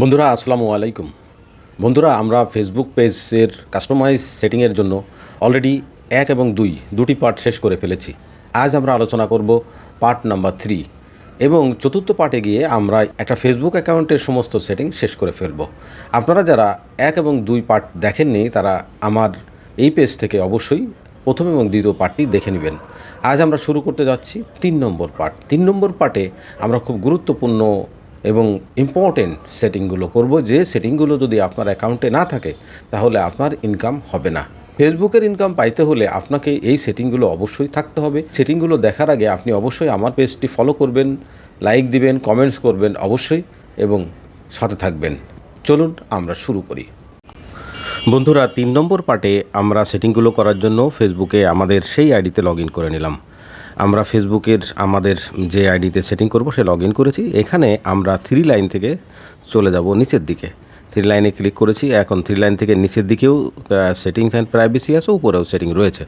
বন্ধুরা, আসসালামু আলাইকুম। বন্ধুরা, আমরা ফেসবুক পেজের কাস্টমাইজ সেটিংয়ের জন্য অলরেডি এক এবং দুই, দুটি পার্ট শেষ করে ফেলেছি। আজ আমরা আলোচনা করব পার্ট নাম্বার থ্রি এবং চতুর্থ পার্টে গিয়ে আমরা একটা ফেসবুক অ্যাকাউন্টের সমস্ত সেটিং শেষ করে ফেলব। আপনারা যারা এক এবং দুই পার্ট দেখেননি, তারা আমার এই পেজ থেকে অবশ্যই প্রথম এবং দ্বিতীয় পার্টটি দেখে নেবেন। আজ আমরা শুরু করতে যাচ্ছি তিন নম্বর পার্ট তিন নম্বর পার্টে আমরা খুব গুরুত্বপূর্ণ এবং ইম্পর্টেন্ট সেটিংগুলো করব। যে সেটিংগুলো যদি আপনার অ্যাকাউন্টে না থাকে, তাহলে আপনার ইনকাম হবে না। ফেসবুকের ইনকাম পাইতে হলে আপনাকে এই সেটিংগুলো অবশ্যই থাকতে হবে। সেটিংগুলো দেখার আগে আপনি অবশ্যই আমার পেজটি ফলো করবেন লাইক দিবেন কমেন্টস করবেন অবশ্যই এবং সাথে থাকবেন। চলুন আমরা শুরু করি। বন্ধুরা, তিন নম্বর পার্টে আমরা সেটিংগুলো করার জন্য ফেসবুকে আমাদের সেই আইডিতে লগ করে নিলাম। আমরা ফেসবুকের আমাদের যে আইডিতে সেটিং করব, সে লগ ইন করেছি। এখানে আমরা থ্রি লাইন থেকে চলে যাব নিচের দিকে। থ্রি লাইনে ক্লিক করেছি, এখন থ্রি লাইন থেকে নিচের দিকেও সেটিংস অ্যান্ড প্রাইভেসি আছে, উপরেও সেটিং রয়েছে।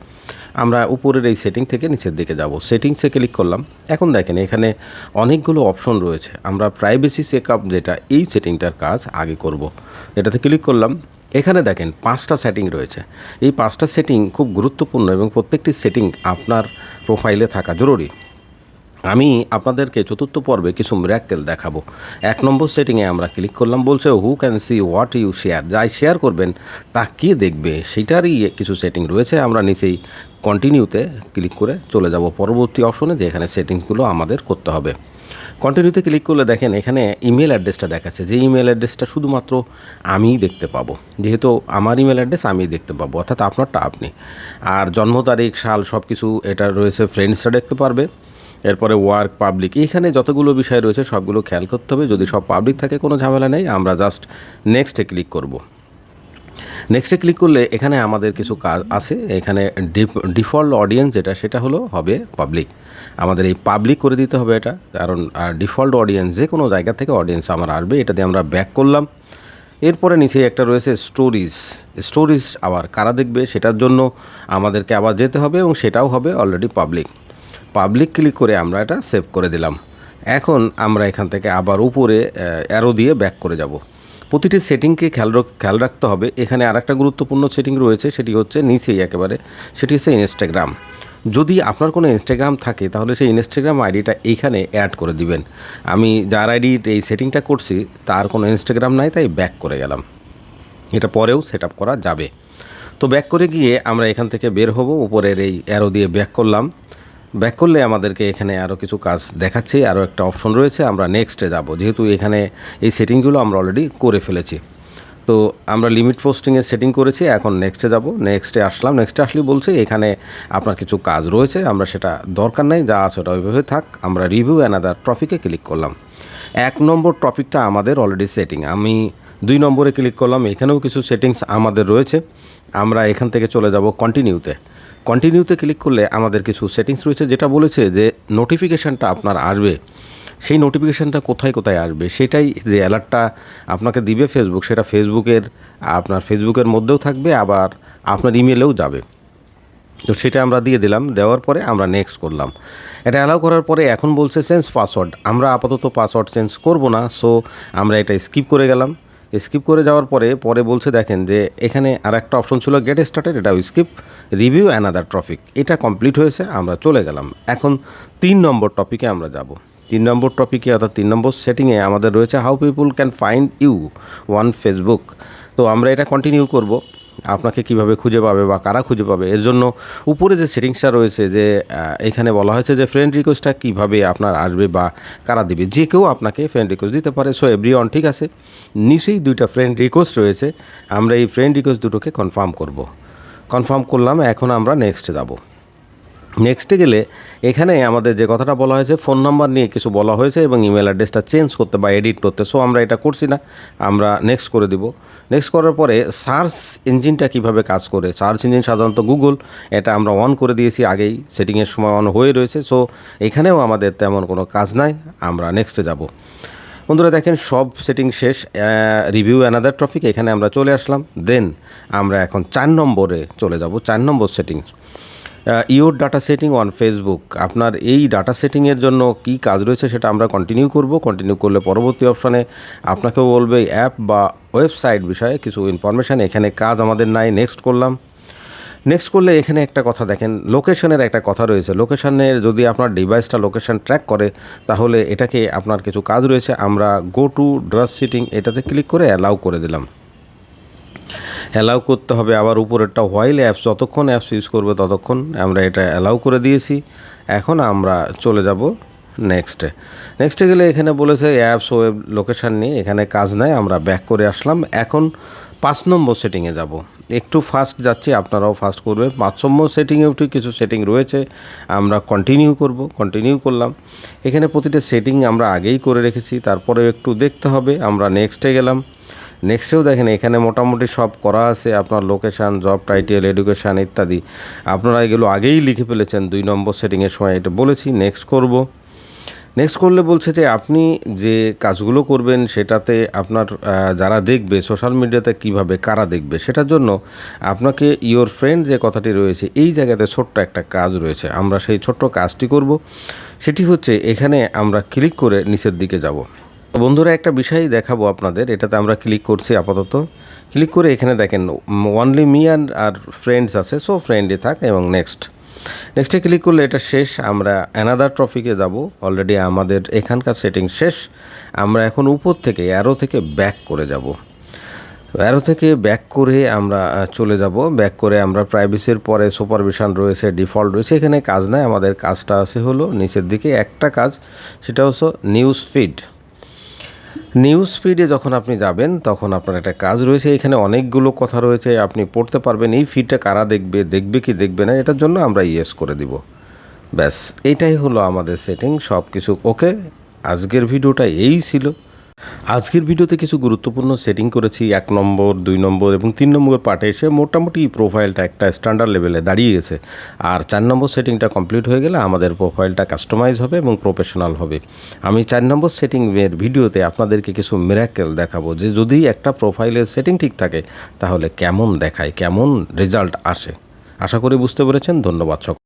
আমরা উপরের এই সেটিং থেকে নিচের দিকে যাব। সেটিংসে ক্লিক করলাম। এখন দেখেন, এখানে অনেকগুলো অপশন রয়েছে। আমরা প্রাইভেসি চেক আপ যেটা, এই সেটিংটার কাজ আগে করব। এটাতে ক্লিক করলাম। এখানে দেখেন, পাঁচটা সেটিং রয়েছে। এই পাঁচটা সেটিং খুব গুরুত্বপূর্ণ এবং প্রত্যেকটি সেটিং আপনার প্রোফাইলে থাকা জরুরি। আমি আপনাদেরকে চতুর্থ পর্বে কিছু মিরাক্কেল দেখাবো। এক নম্বর সেটিংয়ে আমরা ক্লিক করলাম, বলছে who can see what you share যাই শেয়ার করবেন, তা কে দেখবে? সেটারই কিছু সেটিং রয়েছে। আমরা নিচেই কন্টিনিউতে ক্লিক করে চলে যাব। পরবর্তী অপশনে যে এখানে সেটিংসগুলো আমাদের করতে হবে। কন্টিনিউতে ক্লিক করলে দেখেন এখানে ইমেল অ্যাড্রেসটা দেখাচ্ছে। যে ইমেল অ্যাড্রেসটা শুধুমাত্র আমিই দেখতে পাবো। যেহেতু আমার ইমেল অ্যাড্রেস আমিই দেখতে পাবো, অর্থাৎ আপনারটা আপনি। আর জন্ম তারিখ, সাল সব কিছু এটা রয়েছে ফ্রেন্ডসরা দেখতে পারবে। এরপরে ওয়ার্ক পাবলিক এখানে যতগুলো বিষয় রয়েছে সবগুলো খেয়াল করতে হবে। যদি সব পাবলিক থাকে, কোনো ঝামেলা নেই। আমরা জাস্ট নেক্সটে ক্লিক করব। নেক্সটে ক্লিক করলে এখানে আমাদের কিছু কাজ আছে। এখানে ডিফল্ট অডিয়েন্স যেটা, সেটা হলো হবে পাবলিক আমাদের এই পাবলিক করে দিতে হবে এটা। কারণ ডিফল্ট অডিয়েন্স যে কোনো জায়গা থেকে অডিয়েন্স আমার আসবে, এটা দিয়ে আমরা ব্যাক করলাম। এরপরে নিচে একটা রয়েছে স্টোরিজ স্টোরিজ আবার কারা দেখবে, সেটার জন্য আমাদেরকে আবার যেতে হবে এবং সেটাও হবে অলরেডি পাবলিক পাবলিক ক্লিক করে আমরা এটা সেভ করে দিলাম। এখন আমরা এখান থেকে আবার উপরে অ্যারো দিয়ে ব্যাক করে যাব। প্রতিটি সেটিংকে খেয়াল খেয়াল রাখতে হবে। এখানে আর একটা গুরুত্বপূর্ণ সেটিং রয়েছে, সেটি হচ্ছে নিচেই একেবারে, সেটি হচ্ছে ইনস্টাগ্রাম যদি আপনার কোনো ইনস্টাগ্রাম থাকে, তাহলে সেই ইনস্টাগ্রাম আইডিটা এইখানে অ্যাড করে দিবেন। আমি যার আইডি এই সেটিংটা করছি, তার কোনো ইনস্টাগ্রাম নাই, তাই ব্যাক করে গেলাম। এটা পরেও সেট করা যাবে। তো ব্যাক করে গিয়ে আমরা এখান থেকে বের হব, উপরের এই অ্যারো দিয়ে ব্যাক করলাম। ব্যাক করলে আমাদেরকে এখানে আরও কিছু কাজ দেখাচ্ছে আরও একটা অপশন রয়েছে, আমরা নেক্সটে যাব। যেহেতু এখানে এই সেটিংগুলো আমরা অলরেডি করে ফেলেছি। তো আমরা লিমিট পোস্টিংয়ের সেটিং করেছি, এখন নেক্সটে যাব। নেক্সটে আসলাম নেক্সটে আসলে বলছে এখানে আপনার কিছু কাজ রয়েছে, আমরা সেটা দরকার নেই, যা আছে ওটা ওইভাবে থাক। আমরা রিভিউ অ্যানাদার ট্রফিকে ক্লিক করলাম। এক নম্বর টপিকটা আমাদের অলরেডি সেটিং আমি দুই নম্বরে ক্লিক করলাম, এখানেও কিছু সেটিংস আমাদের রয়েছে। আমরা এখান থেকে চলে যাব কন্টিনিউতে কন্টিনিউতে ক্লিক করলে আমাদের কিছু সেটিংস রয়েছে, যেটা বলেছে যে নোটিফিকেশানটা আপনার আসবে। সেই নোটিফিকেশানটা কোথায় কোথায় আসবে? সেটাই যে অ্যালার্টটা আপনাকে দিবে ফেসবুক সেটা ফেসবুকের আপনার ফেসবুকের মধ্যেও থাকবে, আবার আপনার ইমেলেও যাবে। তো সেটা আমরা দিয়ে দিলাম, দেওয়ার পরে আমরা নেক্সট করলাম। এটা অ্যালাউ করার পরে এখন বলছে চেঞ্জ পাসওয়ার্ড আমরা আপাতত পাসওয়ার্ড চেঞ্জ করব না সো আমরা এটা স্কিপ করে গেলাম। স্কিপ করে যাওয়ার পরে পরে বলছে, দেখেন যে এখানে আর একটা অপশন ছিল গেট স্টার্টেড এটাও স্কিপ রিভিউ অ্যানাদার ট্রফিক এটা কমপ্লিট হয়েছে, আমরা চলে গেলাম। এখন তিন নম্বর টপিকে আমরা যাব। তিন নম্বর টপিকে অর্থাৎ তিন নম্বর সেটিংয়ে আমাদের রয়েছে how people can find you on Facebook তো আমরা এটা কন্টিনিউ করব। আপনাকে কীভাবে খুঁজে পাবে বা কারা খুঁজে পাবে? এর জন্য উপরে যে সেটিংসটা রয়েছে যে এখানে বলা হয়েছে যে ফ্রেন্ড রিকোয়েস্টটা কীভাবে আপনার আসবে বা কারা দেবে? যে কেউ আপনাকে ফ্রেন্ড রিকোয়েস্ট দিতে পারে। সো এভরি ঠিক আছে? নিচেই দুইটা ফ্রেন্ড রিকোয়েস্ট রয়েছে। আমরা এই ফ্রেন্ড রিকোয়েস্ট দুটোকে কনফার্ম করব। কনফার্ম করলাম, এখন আমরা নেক্সট যাব। নেক্সটে গেলে এখানে আমাদের যে কথাটা বলা হয়েছে ফোন নাম্বার নিয়ে কিছু বলা হয়েছে এবং ইমেল অ্যাড্রেসটা চেঞ্জ করতে বা এডিট করতে। সো আমরা এটা করছি না, আমরা নেক্সট করে দিব। নেক্সট করার পরে সার্চ ইঞ্জিনটা কীভাবে কাজ করে? সার্চ ইঞ্জিন সাধারণত গুগল এটা আমরা অন করে দিয়েছি আগেই সেটিংয়ের সময় অন হয়ে রয়েছে। সো এখানেও আমাদের তেমন কোনো কাজ নাই, আমরা নেক্সটে যাব। বন্ধুরা দেখেন, সব সেটিং শেষ রিভিউ অ্যানাদার টপিক এখানে আমরা চলে আসলাম। দেন আমরা এখন চার নম্বরে চলে যাব, চার number settings your data setting on Facebook. আপনার এই ডাটা সেটিংয়ের জন্য কি কাজ রয়েছে সেটা আমরা কন্টিনিউ করব। কন্টিনিউ করলে পরবর্তী অপশানে আপনাকেও বলবে অ্যাপ বা ওয়েবসাইট বিষয়ে কিছু ইনফরমেশান এখানে কাজ আমাদের নাই নেক্সট করলাম। নেক্সট করলে এখানে একটা কথা দেখেন লোকেশনের একটা কথা রয়েছে। লোকেশনের যদি আপনার ডিভাইসটা লোকেশন ট্র্যাক করে, তাহলে এটাকে আপনার কিছু কাজ রয়েছে। আমরা গো টু ড্রাস সিটিং এটাতে ক্লিক করে অ্যালাউ করে দিলাম। অ্যালাউ করতে হবে। আবার উপরেরটা হোয়াইল অ্যাপস যতক্ষণ অ্যাপস ইউজ করবে ততক্ষণ আমরা এটা অ্যালাউ করে দিয়েছি। এখন আমরা চলে যাব নেক্সটে নেক্সটে গেলে এখানে বলেছে অ্যাপস ওয়েব লোকেশান নিয়ে এখানে কাজ নাই, আমরা ব্যাক করে আসলাম। এখন পাঁচ নম্বর সেটিংয়ে যাব। একটু ফাস্ট যাচ্ছি, আপনারাও ফাস্ট করবেন। পাঁচ নম্বর সেটিংয়েও ঠিক কিছু সেটিং রয়েছে, আমরা কন্টিনিউ করব কন্টিনিউ করলাম। এখানে প্রতিটা সেটিং আমরা আগেই করে রেখেছি তারপরে একটু দেখতে হবে। আমরা নেক্সটে গেলাম। নেক্সটেও দেখেন, এখানে মোটামুটি সব করা আছে, আপনার লোকেশান জব টাইটেল এডুকেশান ইত্যাদি। আপনারা এগুলো আগেই লিখে ফেলেছেন, দুই নম্বর সেটিংয়ের সময় এটা বলেছি নেক্সট করব। নেক্সট করলে বলছে যে, আপনি যে কাজগুলো করবেন, সেটাতে আপনার যারা দেখবে সোশ্যাল মিডিয়াতে কীভাবে, কারা দেখবে, সেটার জন্য আপনাকে ইওর ফ্রেন্ড যে কথাটি রয়েছে, এই জায়গাতে ছোট্ট একটা কাজ রয়েছে। আমরা সেই ছোট্ট কাজটি করব। সেটি হচ্ছে, এখানে আমরা ক্লিক করে নিচের দিকে যাব। বন্ধুরা, একটা বিষয় দেখাবো আপনাদের। এটাতে আমরা ক্লিক করছি আপাতত। ক্লিক করে এখানে দেখেন অনলি মি অ্যান্ড আর ফ্রেন্ডস আছে। সো ফ্রেন্ডে থাক এবং নেক্সট নেক্সটে ক্লিক করলে এটা শেষ। আমরা অ্যানাদার টপিকে যাব। অলরেডি আমাদের এখানকার সেটিং শেষ। আমরা এখন উপর থেকে অ্যারো থেকে ব্যাক করে যাব। অ্যারো থেকে ব্যাক করে আমরা চলে যাব। ব্যাক করে আমরা প্রাইভেসির পরে সুপারভিশন রয়েছে ডিফল্ট রয়েছে। এখানে কাজ নাই। আমাদের কাজটা আছে হলো নিচের দিকে একটা কাজ, সেটা হচ্ছে নিউজ ফিড নিউজ ফিডে যখন আপনি যাবেন, তখন আপনার একটা কাজ রয়েছে। এখানে অনেকগুলো কথা রয়েছে, আপনি পড়তে পারবেন। এই ফিডটা কারা দেখবে দেখবে কি দেখবে না, এটার জন্য আমরা ইয়েস করে দিব। ব্যাস, এটাই হলো আমাদের সেটিং সব কিছু ওকে আজকের ভিডিওটা এই ছিল। আজকের ভিডিওতে কিছু গুরুত্বপূর্ণ সেটিং করেছি, এক নম্বর, দুই নম্বর এবং তিন নম্বর পার্টে এসে মোটামুটি প্রোফাইলটা একটা স্ট্যান্ডার্ড লেভেলে দাঁড়িয়ে গেছে। আর চার নম্বর সেটিংটা কমপ্লিট হয়ে গেলে আমাদের প্রোফাইলটা কাস্টমাইজ হবে এবং প্রফেশনাল হবে। আমি চার নম্বর সেটিংয়ের ভিডিওতে আপনাদেরকে কিছু মিরাকেল দেখাবো যে যদি একটা প্রোফাইলের সেটিং ঠিক থাকে, তাহলে কেমন দেখায়, কেমন রেজাল্ট আসে। আশা করি বুঝতে পেরেছেন, ধন্যবাদ সকল